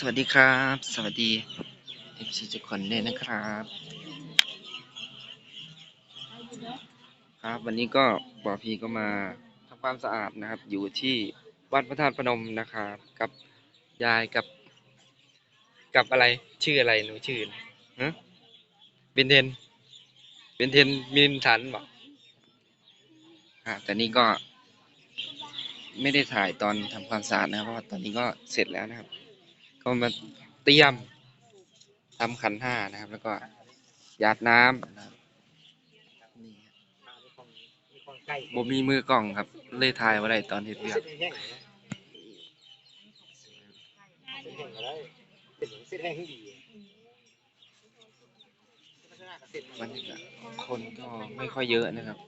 สวัสดีครับ สวัสดีเอฟซีทุกคนด้วยนะครับ ครับวันนี้ก็บอพีก็มาทำความสะอาดนะครับ อยู่ที่วัดพระธาตุพนมนะครับ กับยายกับ กับอะไรชื่ออะไรหนูชื่อฮะเบนเทนเบนเทนมินสันบอกอ่าแต่นี่ก็ไม่ได้ถ่ายตอนทำความสะอาดนะครับเพราะว่าตอนนี้ก็เสร็จแล้วนะครับ ก็มาเตรียมทำขันห้านะครับ แล้วก็หยาดน้ำนะครับนี่ครับบ่มีมือกล้องครับ เลยถ่ายไว้ได้ตอนเฮ็ดเวียกเส้นแห้งที่ดีบรรยากาศคนก็ไม่ค่อยเยอะนะครับ